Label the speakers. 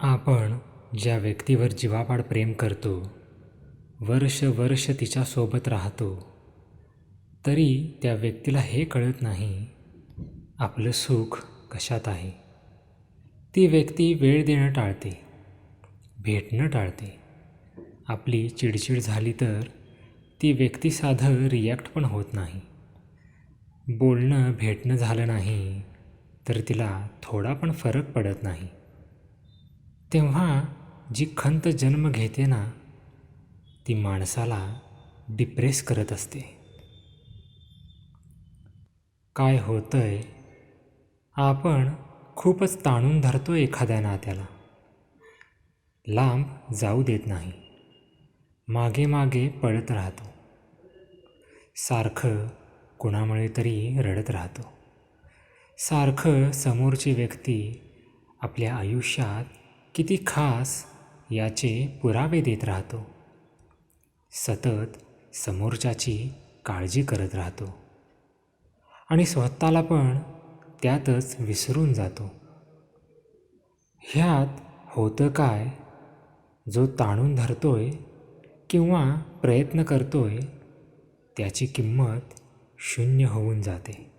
Speaker 1: आपण ज्या व्यक्तीवर जीवापाड प्रेम करतो वर्ष वर्ष तिच्यासोबत राहतो तरी त्या व्यक्तीला हे कळत नाही आपलं सुख कशात आहे? ती व्यक्ती वेळ देणं टाळते भेटणं टाळते. आपली चिडचिड झाली तर ती व्यक्ती साधं रिॲक्ट पण होत नाही. बोलणं भेटणं झालं नाही तर तिला थोडा पण फरक पडत नाही. तेव्हा जी खंत जन्म घेते ना ती माणसाला डिप्रेस करत असते. काय होतंय आपण खूपच ताणून धरतो एखाद्या नात्याला. लांब जाऊ देत नाही. मागे मागे पळत राहतो. सारखं कुणामुळे तरी रडत राहतो. सारखं समोरची व्यक्ती आपल्या आयुष्यात किती खास याचे पुरावे देत राहतो. सतत समोरच्याची काळजी करत राहतो. आणि स्वतःला पण त्यातच विसरून जातो. ह्यात होतं काय? जो ताणून धरतोय किंवा प्रयत्न करतोय त्याची किंमत शून्य होऊन जाते.